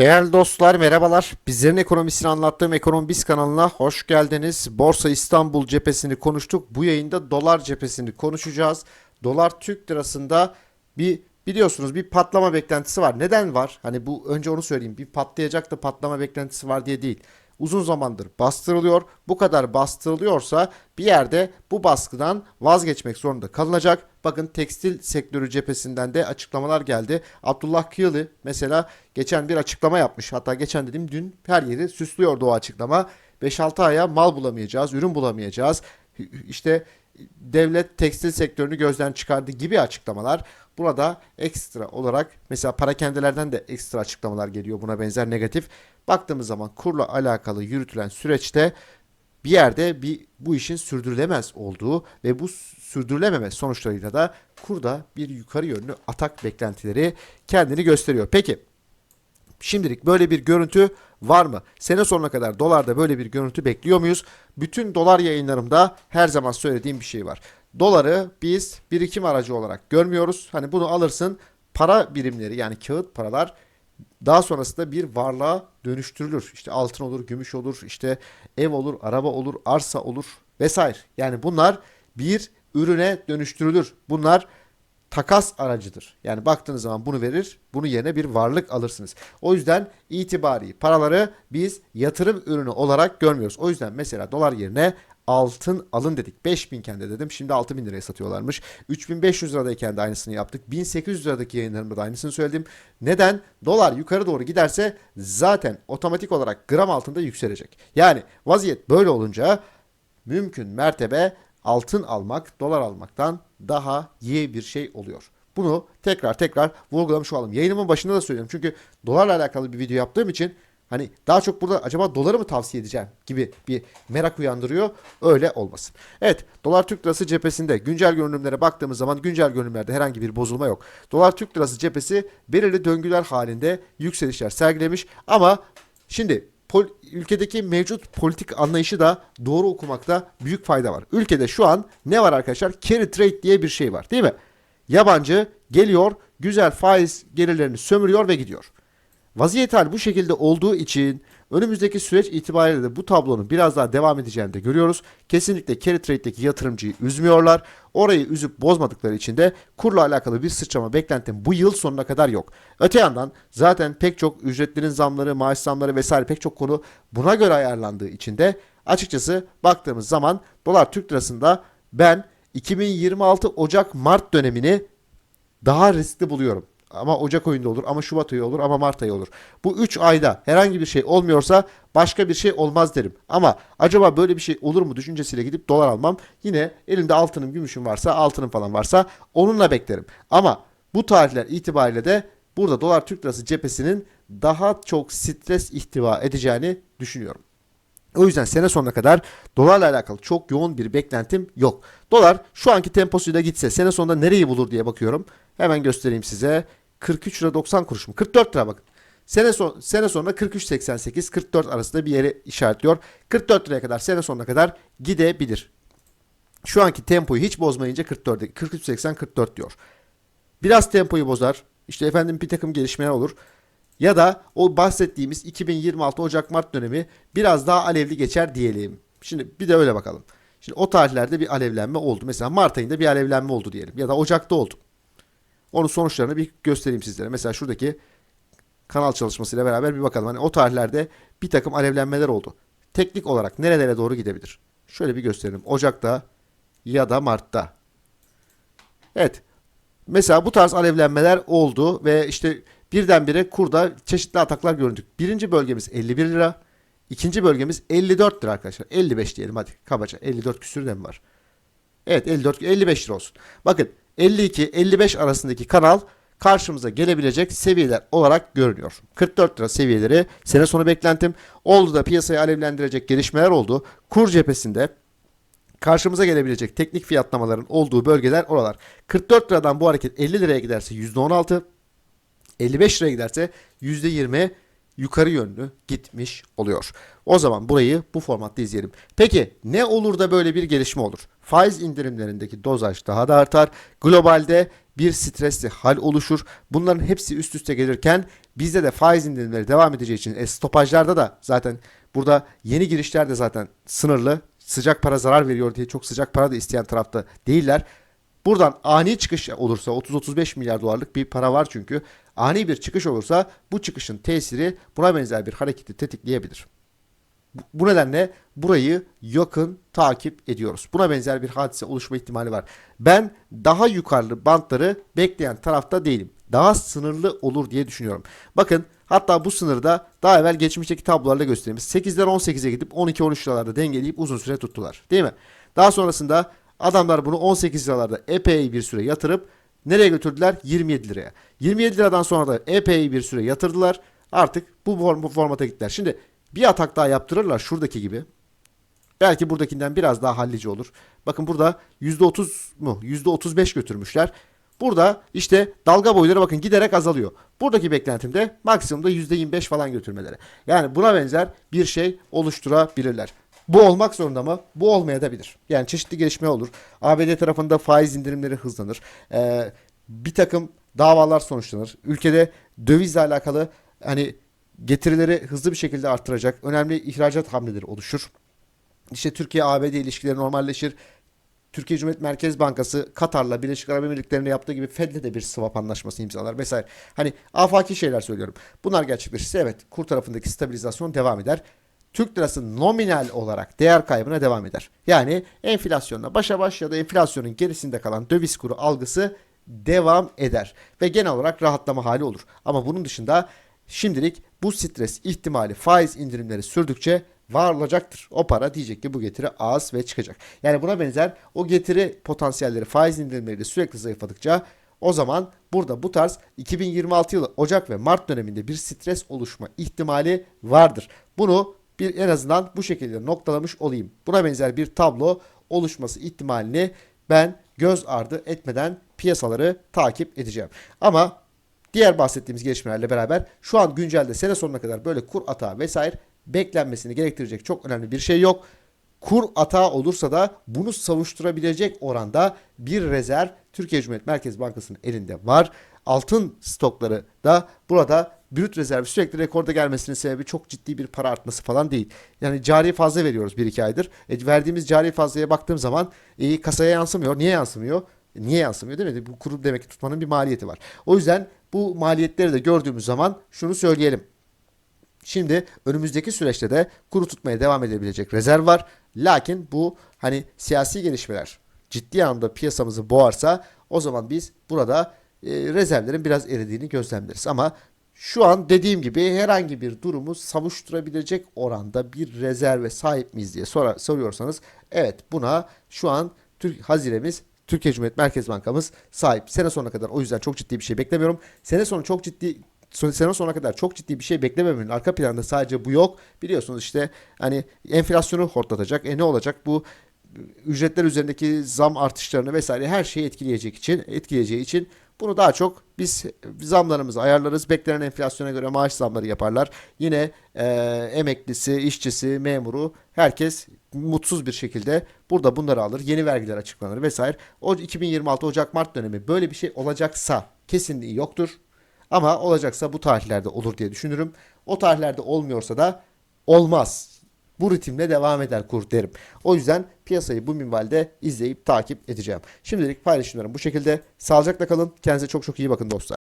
Değerli dostlar merhabalar. Bizlerin ekonomisini anlattığım Ekonomi Biz kanalına hoş geldiniz. Borsa İstanbul cephesini konuştuk. Bu yayında dolar cephesini konuşacağız. Dolar Türk lirasında bir biliyorsunuz bir patlama beklentisi var. Neden var? Hani bu önce onu söyleyeyim. Bir patlayacak da patlama beklentisi var diye değil. Uzun zamandır bastırılıyor. Bu kadar bastırılıyorsa bir yerde bu baskıdan vazgeçmek zorunda kalınacak. Bakın tekstil sektörü cephesinden de açıklamalar geldi. Abdullah Kıyılı mesela geçen bir açıklama yapmış. Hatta geçen dedim dün her yeri süslüyordu o açıklama. 5-6 aya mal bulamayacağız, ürün bulamayacağız. İşte devlet tekstil sektörünü gözden çıkardı gibi açıklamalar. Burada ekstra olarak mesela parakendelerden de ekstra açıklamalar geliyor buna benzer negatif. Baktığımız zaman kurla alakalı yürütülen süreçte bir yerde bir bu işin sürdürülemez olduğu ve bu sürdürülememe sonuçlarıyla da kurda bir yukarı yönlü atak beklentileri kendini gösteriyor. Peki Şimdilik böyle bir görüntü var mı? Sene sonuna kadar dolarda böyle bir görüntü bekliyor muyuz? Bütün dolar yayınlarımda her zaman söylediğim bir şey var. Doları biz birikim aracı olarak görmüyoruz. Hani bunu alırsın para birimleri yani kağıt paralar daha sonrasında bir varlığa dönüştürülür. İşte altın olur, gümüş olur, işte ev olur, araba olur, arsa olur vesaire. Yani bunlar bir ürüne dönüştürülür. Bunlar takas aracıdır. Yani baktığınız zaman bunu verir, bunu yerine bir varlık alırsınız. O yüzden itibari paraları biz yatırım ürünü olarak görmüyoruz. O yüzden mesela dolar yerine altın alın dedik. 5000 iken de dedim. Şimdi 6000 liraya satıyorlarmış. 3500 liradayken de aynısını yaptık. 1800 liradaki yayınlarımda da aynısını söyledim. Neden? Dolar yukarı doğru giderse zaten otomatik olarak gram altında yükselecek. Yani vaziyet böyle olunca mümkün mertebe altın almak dolar almaktan daha iyi bir şey oluyor. Bunu tekrar tekrar vurgulamış olalım. Yayınımın başında da söylüyorum. Çünkü dolarla alakalı bir video yaptığım için hani daha çok burada acaba doları mı tavsiye edeceğim gibi bir merak uyandırıyor. Öyle olmasın. Evet dolar Türk lirası cephesinde güncel görünümlere baktığımız zaman güncel görünümlerde herhangi bir bozulma yok. Dolar Türk lirası cephesi belirli döngüler halinde yükselişler sergilemiş ama şimdi pol- ülkedeki mevcut politik anlayışı da doğru okumakta büyük fayda var. Ülkede şu an ne var arkadaşlar? Carry trade diye bir şey var değil mi? Yabancı geliyor, güzel faiz gelirlerini sömürüyor ve gidiyor. Vaziyet hal bu şekilde olduğu için önümüzdeki süreç itibariyle de bu tablonun biraz daha devam edeceğini de görüyoruz. Kesinlikle carry trade'deki yatırımcıyı üzmüyorlar. Orayı üzüp bozmadıkları için de kurla alakalı bir sıçrama beklentim bu yıl sonuna kadar yok. Öte yandan zaten pek çok ücretlerin zamları, maaş zamları vesaire pek çok konu buna göre ayarlandığı için de açıkçası baktığımız zaman dolar Türk lirasında ben 2026 Ocak Mart dönemini daha riskli buluyorum. Ama Ocak ayında olur, ama Şubat ayı olur, ama Mart ayı olur. Bu 3 ayda herhangi bir şey olmuyorsa başka bir şey olmaz derim. Ama acaba böyle bir şey olur mu düşüncesiyle gidip dolar almam. Yine elimde altınım, gümüşüm varsa, altınım falan varsa onunla beklerim. Ama bu tarihler itibariyle de burada dolar Türk lirası cephesinin daha çok stres ihtiva edeceğini düşünüyorum. O yüzden sene sonuna kadar dolarla alakalı çok yoğun bir beklentim yok. Dolar şu anki temposuyla gitse sene sonunda nereyi bulur diye bakıyorum. Hemen göstereyim size. 43 lira 90 kuruş mu? 44 lira bakın. Sene, son, sene sonunda 43.88 44 arasında bir yere işaretliyor. 44 liraya kadar sene sonuna kadar gidebilir. Şu anki tempoyu hiç bozmayınca 44 43.80 44 diyor. Biraz tempoyu bozar. İşte efendim bir takım gelişmeler olur. Ya da o bahsettiğimiz 2026 Ocak-Mart dönemi biraz daha alevli geçer diyelim. Şimdi bir de öyle bakalım. Şimdi o tarihlerde bir alevlenme oldu. Mesela Mart ayında bir alevlenme oldu diyelim. Ya da Ocak'ta oldu. Onun sonuçlarını bir göstereyim sizlere. Mesela şuradaki kanal çalışmasıyla beraber bir bakalım. Hani o tarihlerde bir takım alevlenmeler oldu. Teknik olarak nerelere doğru gidebilir? Şöyle bir gösterelim. Ocak'ta ya da Mart'ta. Evet. Mesela bu tarz alevlenmeler oldu ve işte birdenbire kurda çeşitli ataklar gördük. Birinci bölgemiz 51 lira. İkinci bölgemiz 54 lira arkadaşlar. 55 diyelim hadi kabaca. 54 küsür de mi var? Evet 54 55 lira olsun. Bakın 52-55 arasındaki kanal karşımıza gelebilecek seviyeler olarak görünüyor. 44 lira seviyeleri sene sonu beklentim. Oldu da piyasayı alevlendirecek gelişmeler oldu. Kur cephesinde karşımıza gelebilecek teknik fiyatlamaların olduğu bölgeler oralar. 44 liradan bu hareket 50 liraya giderse %16, 55 liraya giderse %20 yukarı yönlü gitmiş oluyor. O zaman burayı bu formatta izleyelim. Peki ne olur da böyle bir gelişme olur? Faiz indirimlerindeki dozaj daha da artar. Globalde bir stresli hal oluşur. Bunların hepsi üst üste gelirken bizde de faiz indirimleri devam edeceği için e, stopajlarda da zaten burada yeni girişler de zaten sınırlı. Sıcak para zarar veriyor diye çok sıcak para da isteyen tarafta değiller. Buradan ani çıkış olursa 30-35 milyar dolarlık bir para var çünkü. Ani bir çıkış olursa bu çıkışın tesiri buna benzer bir hareketi tetikleyebilir. Bu- nedenle burayı yakın takip ediyoruz. Buna benzer bir hadise oluşma ihtimali var. Ben daha yukarılı bantları bekleyen tarafta değilim. Daha sınırlı olur diye düşünüyorum. Bakın hatta bu sınırda daha evvel geçmişteki tablolarla göstereyim. 8'den 18'e gidip 12-13 liralarda dengeleyip uzun süre tuttular. Değil mi? Daha sonrasında adamlar bunu 18 liralarda epey bir süre yatırıp nereye götürdüler? 27 liraya. 27 liradan sonra da epey bir süre yatırdılar. Artık bu, form, formata gittiler. Şimdi bir atak daha yaptırırlar şuradaki gibi. Belki buradakinden biraz daha hallici olur. Bakın burada %30 mu? %35 götürmüşler. Burada işte dalga boyları bakın giderek azalıyor. Buradaki beklentim de maksimumda %25 falan götürmeleri. Yani buna benzer bir şey oluşturabilirler. Bu olmak zorunda mı? Bu olmayabilir. Yani çeşitli gelişme olur. ABD tarafında faiz indirimleri hızlanır. Ee, bir takım davalar sonuçlanır. Ülkede dövizle alakalı hani getirileri hızlı bir şekilde artıracak önemli ihracat hamleleri oluşur. İşte Türkiye-ABD ilişkileri normalleşir. Türkiye Cumhuriyet Merkez Bankası Katar'la Birleşik Arap Emirlikleri'ne yaptığı gibi Fed'le de bir swap anlaşması imzalar vesaire. Hani afaki şeyler söylüyorum. Bunlar gerçekleşirse evet kur tarafındaki stabilizasyon devam eder. Türk lirası nominal olarak değer kaybına devam eder. Yani enflasyonla başa baş ya da enflasyonun gerisinde kalan döviz kuru algısı devam eder. Ve genel olarak rahatlama hali olur. Ama bunun dışında şimdilik bu stres ihtimali faiz indirimleri sürdükçe var olacaktır. O para diyecek ki bu getiri az ve çıkacak. Yani buna benzer o getiri potansiyelleri faiz indirimleriyle sürekli zayıfladıkça o zaman burada bu tarz 2026 yılı Ocak ve Mart döneminde bir stres oluşma ihtimali vardır. Bunu bir en azından bu şekilde noktalamış olayım. Buna benzer bir tablo oluşması ihtimalini ben göz ardı etmeden piyasaları takip edeceğim. Ama diğer bahsettiğimiz gelişmelerle beraber şu an güncelde sene sonuna kadar böyle kur atağı vesaire beklenmesini gerektirecek çok önemli bir şey yok. Kur atağı olursa da bunu savuşturabilecek oranda bir rezerv Türkiye Cumhuriyet Merkez Bankası'nın elinde var. Altın stokları da burada brüt rezervi sürekli rekorda gelmesinin sebebi çok ciddi bir para artması falan değil. Yani cari fazla veriyoruz 1-2 aydır. E, verdiğimiz cari fazlaya baktığım zaman e, kasaya yansımıyor. Niye yansımıyor? E, Niye yansımıyor değil mi? Bu kuru demek ki tutmanın bir maliyeti var. O yüzden bu maliyetleri de gördüğümüz zaman şunu söyleyelim. Şimdi önümüzdeki süreçte de kuru tutmaya devam edebilecek rezerv var. Lakin bu hani siyasi gelişmeler ciddi anlamda piyasamızı boğarsa o zaman biz burada e, rezervlerin biraz eridiğini gözlemleriz. Ama şu an dediğim gibi herhangi bir durumu savuşturabilecek oranda bir rezerve sahip miyiz diye sora- soruyorsanız evet buna şu an Türk Hazinemiz Türkiye Cumhuriyet Merkez Bankamız sahip. Sene sonuna kadar o yüzden çok ciddi bir şey beklemiyorum. Sene sonu çok ciddi sene sonuna kadar çok ciddi bir şey beklememenin arka planda sadece bu yok. Biliyorsunuz işte hani enflasyonu hortlatacak. E ne olacak? Bu ücretler üzerindeki zam artışlarını vesaire her şeyi etkileyecek için etkileyeceği için bunu daha çok biz zamlarımızı ayarlarız. Beklenen enflasyona göre maaş zamları yaparlar. Yine e, emeklisi, işçisi, memuru herkes mutsuz bir şekilde burada bunları alır. Yeni vergiler açıklanır vesaire. O 2026 Ocak Mart dönemi böyle bir şey olacaksa kesinliği yoktur. Ama olacaksa bu tarihlerde olur diye düşünürüm. O tarihlerde olmuyorsa da olmaz. Bu ritimle devam eder kur derim. O yüzden piyasayı bu minvalde izleyip takip edeceğim. Şimdilik paylaşımlarım bu şekilde. Sağlıcakla kalın. Kendinize çok çok iyi bakın dostlar.